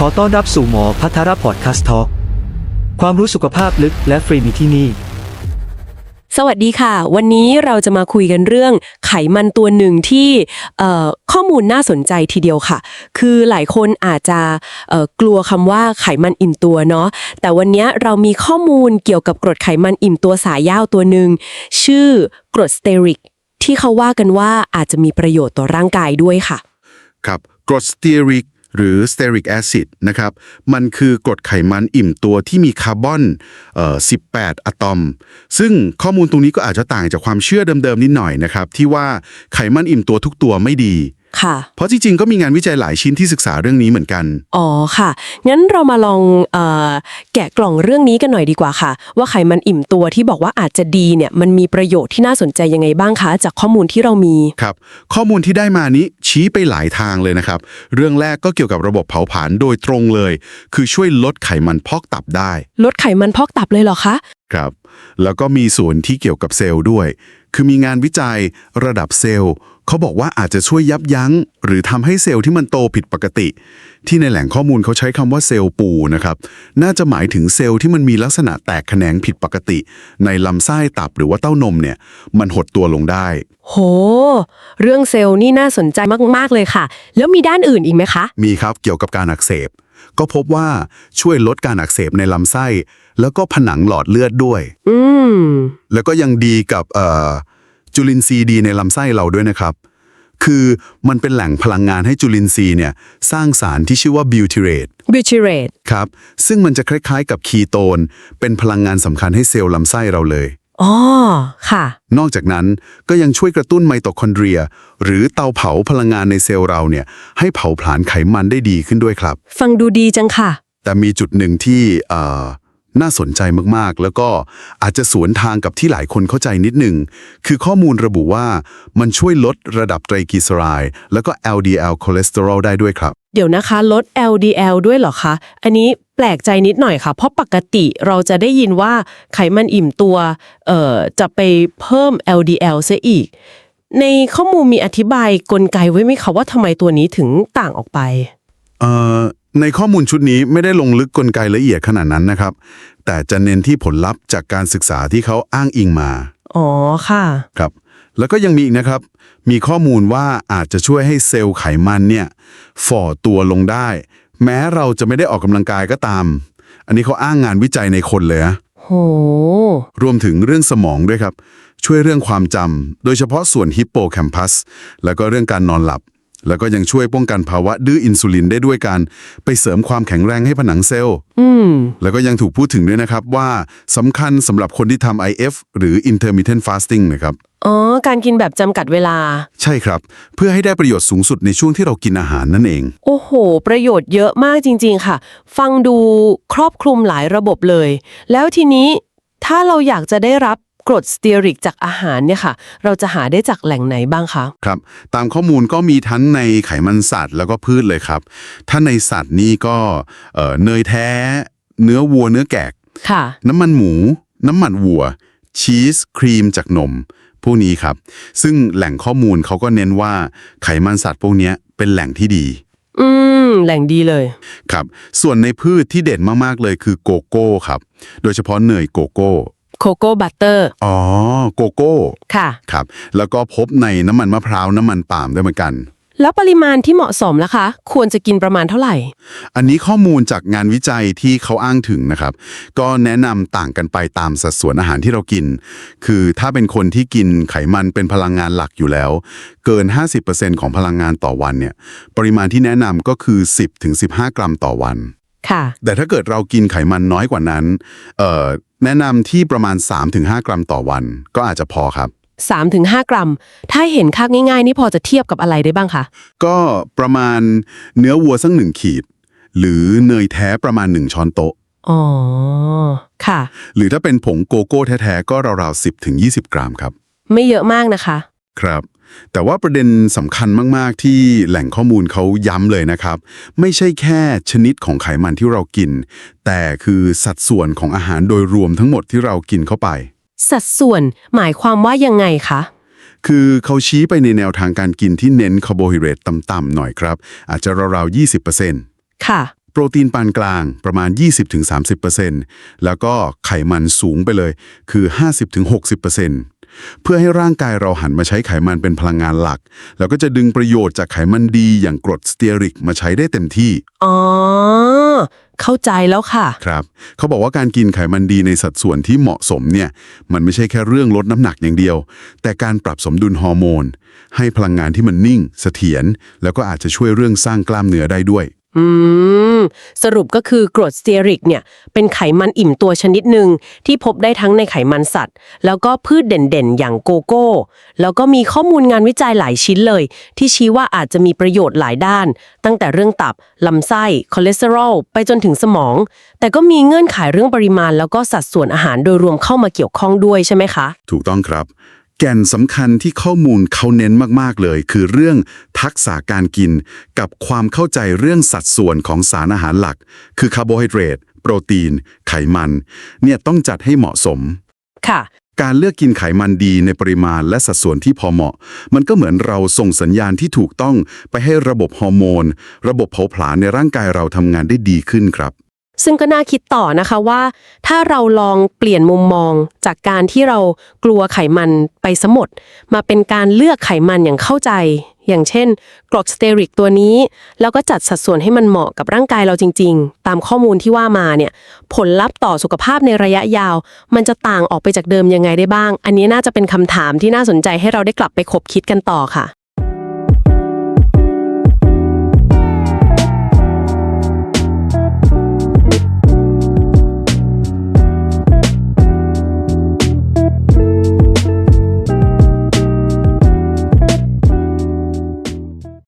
ขอต้อนรับสู่หมอพัทรพอดคาสต์ทอความรู้สุขภาพลึกและฟรีมีที่นี่ สวัสดีค่ะ วันนี้เราจะมาคุยกันเรื่องไขมันตัวหนึ่งที่เอ่อข้อมูลน่าสนใจทีเดียวค่ะ คือหลายคนอาจจะเอ่อกลัวคำว่าไขมันอิ่มตัวเนาะแต่วันนี้เรามีข้อมูลเกี่ยวกับกรดไขมันอิ่มตัวสายยาวตัวหนึ่งชื่อกรดสเตอริก ที่เขาว่ากันว่าอาจจะมีประโยชน์ต่อร่างกายด้วยค่ะ ครับกรดสเตียริก หรือสเตอริกแอซิดนะครับ มันคือกรดไขมันอิ่มตัวที่มีคาร์บอน18 อะตอม ซึ่งข้อมูลตรงนี้ก็อาจจะต่างจากความเชื่อเดิมๆนิดหน่อยนะครับ ที่ว่าไขมันอิ่มตัวทุกตัวไม่ดี ค่ะ เพราะจริงๆ ก็มีงานวิจัยหลายชิ้นที่ศึกษาเรื่องนี้เหมือนกัน อ๋อค่ะ งั้นเรามาลองเออแกะกล่องเรื่องนี้กันหน่อยดีกว่าค่ะ ว่าไขมันอิ่มตัวที่บอกว่าอาจจะดีเนี่ยมันมีประโยชน์ที่น่าสนใจยังไงบ้างคะ จากข้อมูลที่เรามี ครับ ข้อมูลที่ได้มานี้ชี้ไปหลายทางเลยนะครับ เรื่องแรกก็เกี่ยวกับระบบเผาผลาญโดยตรงเลย คือช่วยลดไขมันพอกตับได้ ลดไขมันพอกตับเลยเหรอคะ ครับ แล้วก็มีส่วนที่เกี่ยวกับเซลล์ด้วย คือมีงานวิจัยระดับเซลล์ เขาบอกว่าอาจจะช่วยยับยั้ง หรือทำให้เซลล์ที่มันโตผิดปกติ ที่ในแหล่งข้อมูลเขาใช้คำว่าเซลล์ปูนะครับน่าจะหมายถึงเซลล์ที่มันมีลักษณะแตกแขนงผิดปกติ ในลำไส้ตับหรือว่าเต้านมเนี่ยมันหดตัวลงได้ โห เรื่องเซลล์นี่น่าสนใจมากๆเลยค่ะ แล้วมีด้านอื่นอีกไหมคะ มีครับเกี่ยวกับการอักเสบ ก็พบว่าช่วยลดการอักเสบในลำไส้ แล้วก็ผนังหลอดเลือดด้วย อืม แล้วก็ยังดีกับเอ่อ จุลินทรีย์ดีในลำไส้เราด้วยนะครับ คือมันเป็นแหล่งพลังงานให้จุลินทรีย์เนี่ยสร้างสารที่ชื่อว่าบิวทิเรตบิวทิเรตครับ ซึ่งมันจะคล้ายๆกับคีโตน เป็นพลังงานสำคัญให้เซลล์ลำไส้เราเลยอ๋อค่ะ นอกจากนั้นก็ยังช่วยกระตุ้นไมโตคอนเดรีย หรือเตาเผาพลังงานในเซลล์เราเนี่ย ให้เผาผลาญไขมันได้ดีขึ้นด้วยครับ ฟังดูดีจังค่ะ แต่มีจุดหนึ่งที่เอ่อ น่าสนใจมากๆ แล้วก็อาจจะสวนทางกับที่หลายคนเข้าใจนิดหนึ่ง คือข้อมูลระบุว่ามันช่วยลดระดับไตรกลีเซอไรด์แล้วก็ LDL คอเลสเตอรอลได้ด้วยครับ เดี๋ยวนะคะ ลด LDL ด้วยเหรอคะ อันนี้แปลกใจนิดหน่อยค่ะ เพราะปกติเราจะได้ยินว่าไขมันอิ่มตัวเอ่อจะไปเพิ่ม LDL ซะอีก ในข้อมูลมีอธิบายกลไกไว้ไหมคะว่าทำไมตัวนี้ถึงต่างออกไป เอ่อในข้อมูลชุดนี้ไม่ได้ลงลึกกลไกละเอียดขนาดนั้นนะครับ แต่จะเน้นที่ผลลัพธ์จากการศึกษาที่เขาอ้างอิงมาอ๋อค่ะ ครับ แล้วก็ยังมีอีกนะครับ มีข้อมูลว่าอาจจะช่วยให้เซลล์ไขมันเนี่ยฝ่อตัวลงได้ แม้เราจะไม่ได้ออกกำลังกายก็ตาม อันนี้เขาอ้างงานวิจัยในคนเลยนะโห รวมถึงเรื่องสมองด้วยครับ ช่วยเรื่องความจำโดยเฉพาะส่วนฮิปโปแคมปัสแล้วก็เรื่องการนอนหลับ แล้วก็ยังช่วยป้องกันภาวะดื้ออินซูลินได้ด้วยการไปเสริมความแข็งแรงให้ผนังเซลล์ อืม แล้วก็ยังถูกพูดถึงด้วยนะครับว่าสำคัญสำหรับคนที่ทำ IF หรือ intermittent fasting นะครับ อ๋อ การกินแบบจำกัดเวลา ใช่ครับ เพื่อให้ได้ประโยชน์สูงสุดในช่วงที่เรากินอาหารนั่นเอง โอ้โห ประโยชน์เยอะมากจริง ๆ ค่ะ ฟังดูครอบคลุมหลายระบบเลย แล้วทีนี้ถ้าเราอยากจะได้รับ กรดสเตียริกจากอาหารเนี่ยค่ะ เราจะหาได้จากแหล่งไหนบ้างคะ ครับตามข้อมูลก็มีทั้งในไขมันสัตว์แล้วก็พืชเลยครับ ถ้าในสัตว์นี่ก็เอ่อเนยแท้ เนื้อวัวเนื้อแกะค่ะ น้ำมันหมู น้ำมันวัว ชีสครีมจากนม พวกนี้ครับ ซึ่งแหล่งข้อมูลเขาก็เน้นว่าไขมันสัตว์พวกเนี้ยเป็นแหล่งที่ดี อืม แหล่งดีเลย ครับ ส่วนในพืชที่เด่นมาก ๆ เลยคือโกโก้ครับ โดยเฉพาะเนยโกโก้ โคโก้บัตเตอร์อ๋อโกโก้ค่ะ ครับ แล้วก็พบในน้ำมันมะพร้าวน้ำมันปาล์มด้วยเหมือนกัน แล้วปริมาณที่เหมาะสมล่ะคะ ควรจะกินประมาณเท่าไหร่ อันนี้ข้อมูลจากงานวิจัยที่เขาอ้างถึงนะครับ ก็แนะนำต่างกันไปตามสัดส่วนอาหารที่เรากิน คือถ้าเป็นคนที่กินไขมันเป็นพลังงานหลักอยู่แล้ว เกิน 50%ของพลังงานต่อวันเนี่ย ปริมาณที่แนะนำก็คือ 10-15 กรัมต่อวัน ค่ะ แต่ถ้าเกิดเรากินไขมันน้อยกว่านั้นเอ่อแนะนำที่ประมาณ 3-5 กรัมต่อวัน ก็อาจจะพอครับ 3-5 กรัม ถ้าเห็นค่าง่ายๆ นี่พอจะเทียบกับอะไรได้บ้างคะ ก็ประมาณเนื้อวัวสักหนึ่งขีด หรือเนยแท้ประมาณ 1 ช้อนโต๊ะ อ๋อ ค่ะ หรือถ้าเป็นผงโกโก้แท้ๆ ก็ราวๆ10ถึง20 กรัมครับ ไม่เยอะมากนะคะ ครับ แต่ว่าประเด็นสำคัญมาก ๆ ที่แหล่งข้อมูลเขาย้ำเลยนะครับ ไม่ใช่แค่ชนิดของไขมันที่เรากิน แต่คือสัดส่วนของอาหารโดยรวมทั้งหมดที่เรากินเข้าไป สัดส่วนหมายความว่ายังไงคะ คือเขาชี้ไปในแนวทางการกินที่เน้นคาร์โบไฮเดรตต่ำๆหน่อยครับ อาจจะราวๆ20%ค่ะ โปรตีนปานกลางประมาณ 20-30%แล้วก็ไขมันสูงไปเลยคือ 50-60% เพื่อให้ร่างกายเราหันมาใช้ไขมันเป็นพลังงานหลัก แล้วก็จะดึงประโยชน์จากไขมันดีอย่างกรดสเตียริกมาใช้ได้เต็มที่ อ๋อ เข้าใจแล้วค่ะ ครับ เขาบอกว่าการกินไขมันดีในสัดส่วนที่เหมาะสมเนี่ย มันไม่ใช่แค่เรื่องลดน้ำหนักอย่างเดียว แต่การปรับสมดุลฮอร์โมน ให้พลังงานที่มันนิ่ง เสถียรแล้วก็อาจจะช่วยเรื่องสร้างกล้ามเนื้อได้ด้วย อืม สรุปก็คือกรดสเตียริกเนี่ย เป็นไขมันอิ่มตัวชนิดหนึ่งที่พบได้ทั้งในไขมันสัตว์ แล้วก็พืชเด่นๆ อย่างโกโก้ แล้วก็มีข้อมูลงานวิจัยหลายชิ้นเลย ที่ชี้ว่าอาจจะมีประโยชน์หลายด้าน ตั้งแต่เรื่องตับ ลำไส้ คอเลสเตอรอล ไปจนถึงสมอง แต่ก็มีเงื่อนไขเรื่องปริมาณ แล้วก็สัดส่วนอาหารโดยรวมเข้ามาเกี่ยวข้องด้วยใช่ไหมคะ ถูกต้องครับ แก่นสำคัญที่ข้อมูลเขาเน้นมาก ๆ เลย คือเรื่องทักษะการกิน กับความเข้าใจเรื่องสัดส่วนของสารอาหารหลัก คือคาร์โบไฮเดรตโปรตีน ไขมัน เนี่ยต้องจัดให้เหมาะสม ค่ะ การเลือกกินไขมันดีในปริมาณและสัดส่วนที่พอเหมาะ มันก็เหมือนเราส่งสัญญาณที่ถูกต้องไปให้ระบบฮอร์โมน ระบบเผาผลาญในร่างกายเราทำงานได้ดีขึ้นครับ ซึ่งก็น่าคิดต่อนะคะว่า ถ้าเราลองเปลี่ยนมุมมองจากการที่เรากลัวไขมันไปสมด มาเป็นการเลือกไขมันอย่างเข้าใจ อย่างเช่นกรดสเตอริกตัวนี้ แล้วก็จัดสัดส่วนให้มันเหมาะกับร่างกายเราจริง ๆ ตามข้อมูลที่ว่ามาเนี่ยผลลัพธ์ต่อสุขภาพในระยะยาว มันจะต่างออกไปจากเดิมยังไงได้บ้าง อันนี้น่าจะเป็นคำถามที่น่าสนใจให้เราได้กลับไปคบคิดกันต่อค่ะ